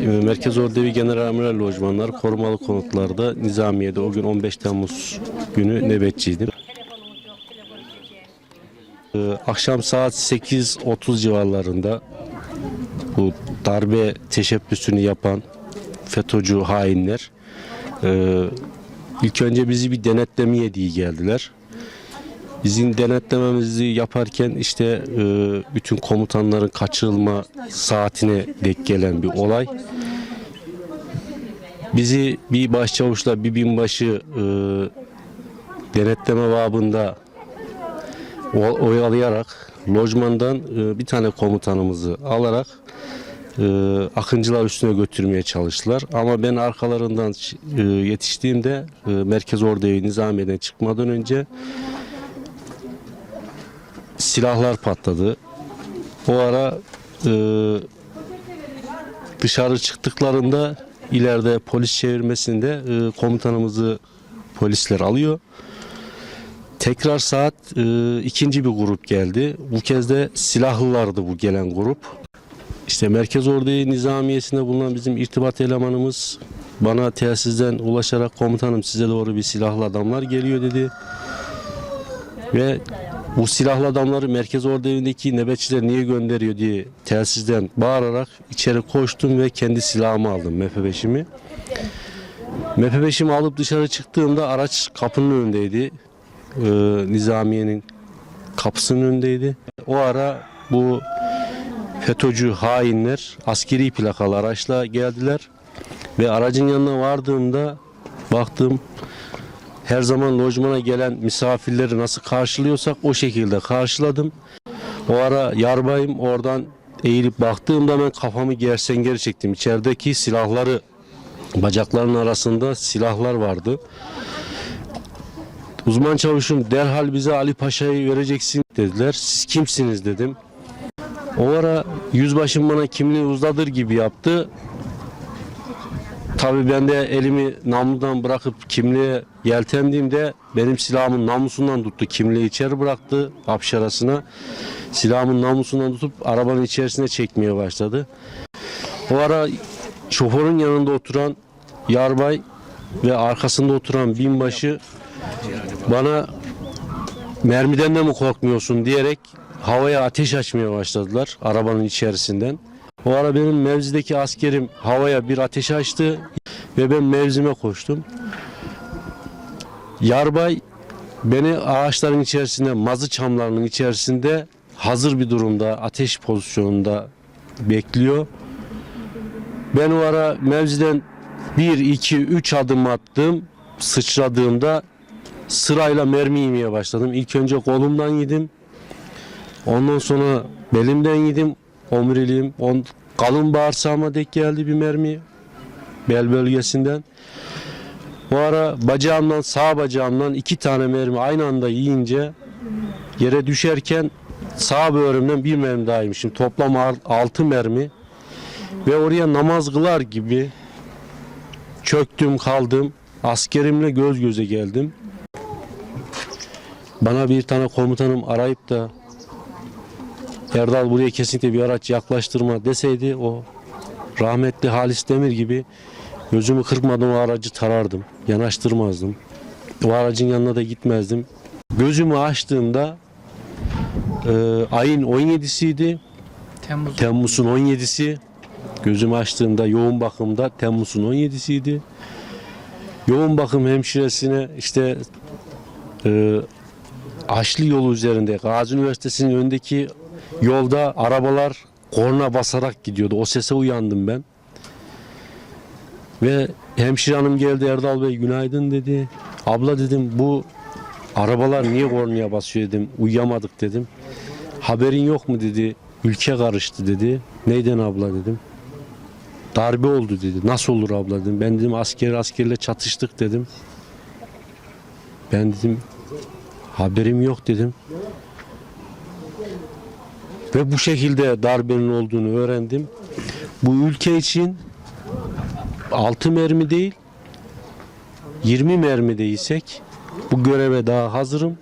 Ee, Merkez Ordevi General Amiral Lojmanları korumalı konutlarda Nizamiye'de o gün 15 Temmuz günü nöbetçiydim. Ee, Akşam saat 8.30 civarlarında bu darbe teşebbüsünü yapan FETÖ'cü hainler e, ilk önce bizi bir denetlemeye diye geldiler. Bizim denetlememizi yaparken işte e, bütün komutanların kaçırılma saatine denk gelen bir olay. Bizi bir başçavuşla bir binbaşı e, denetleme babında oyalayarak lojmandan e, bir tane komutanımızı alarak akıncılar üstüne götürmeye çalıştılar. Ama ben arkalarından yetiştiğimde Merkez Ordu'ya Nizamiye'den çıkmadan önce silahlar patladı. O ara e, dışarı çıktıklarında ileride polis çevirmesinde e, komutanımızı polisler alıyor. Tekrar saat e, ikinci bir grup geldi. Bu kez de silahlılardı bu gelen grup. İşte Merkez Ordu Nizamiyesi'nde bulunan bizim irtibat elemanımız bana telsizden ulaşarak komutanım size doğru bir silahlı adamlar geliyor dedi. Ve bu silahlı adamları merkez ordu evindeki nöbetçiler niye gönderiyor diye telsizden bağırarak içeri koştum ve kendi silahımı aldım MP5'imi. MP5'imi alıp dışarı çıktığımda araç kapının önündeydi. Ee, Nizamiye'nin kapısının önündeydi. O ara bu FETÖ'cü hainler askeri plakalı araçla geldiler ve aracın yanına vardığımda baktım her zaman lojmana gelen misafirleri nasıl karşılıyorsak o şekilde karşıladım. O ara yarbayım oradan eğilip baktığımda ben kafamı gersen geri çektim. İçerideki silahları bacaklarının arasında silahlar vardı. Uzman çavuşum derhal bize Ali Paşa'yı vereceksin dediler. Siz kimsiniz dedim. O ara yüzbaşım bana kimliği uzadır gibi yaptı. Tabii ben de elimi namludan bırakıp kimliğe yeltendiğimde benim silahımın namlusundan tuttu. Kimliği içeri bıraktı hapş arasına. Silahımın namlusundan tutup arabanın içerisine çekmeye başladı. O ara şoförün yanında oturan yarbay ve arkasında oturan binbaşı bana mermiden de mi korkmuyorsun diyerek havaya ateş açmaya başladılar arabanın içerisinden. O ara benim mevzideki askerim havaya bir ateş açtı ve ben mevzime koştum. Yarbay beni ağaçların içerisinde, mazı çamlarının içerisinde hazır bir durumda, ateş pozisyonunda bekliyor. Ben o ara mevziden bir, iki, üç adım attım. Sıçradığımda sırayla mermi yemeye başladım. İlk önce kolumdan yedim. Ondan sonra belimden yedim. Omuriliğim, on, kalın bağırsağıma dek geldi bir mermi. Bel bölgesinden. Bu ara bacağımdan, sağ bacağımdan iki tane mermi aynı anda yiyince yere düşerken sağ böğrümden bir mermi daha yemişim. Toplam al- altı mermi. Ve oraya namaz kılar gibi çöktüm kaldım. Askerimle göz göze geldim. Bana bir tane komutanım arayıp da Erdal buraya kesinlikle bir araç yaklaştırma deseydi o rahmetli Halis Demir gibi gözümü kırpmadan o aracı tarardım. Yanaştırmazdım. O aracın yanına da gitmezdim. Gözümü açtığımda e, ayın 17'siydi. Temmuz. Temmuz'un 17'si. Gözümü açtığımda yoğun bakımda Temmuz'un 17'siydi. Yoğun bakım hemşiresine işte e, Haçlı yolu üzerinde Gazi Üniversitesi'nin önündeki yolda arabalar korna basarak gidiyordu. O sese uyandım ben. Ve hemşire hanım geldi Erdal Bey günaydın dedi. Abla dedim bu arabalar niye kornaya basıyor dedim. Uyuyamadık dedim. Haberin yok mu dedi. Ülke karıştı dedi. Neyden abla dedim. Darbe oldu dedi. Nasıl olur abla dedim. Ben dedim asker askerle çatıştık dedim. Ben dedim haberim yok dedim. Ve bu şekilde darbenin olduğunu öğrendim. Bu ülke için 6 mermi değil 20 mermi değilsek bu göreve daha hazırım.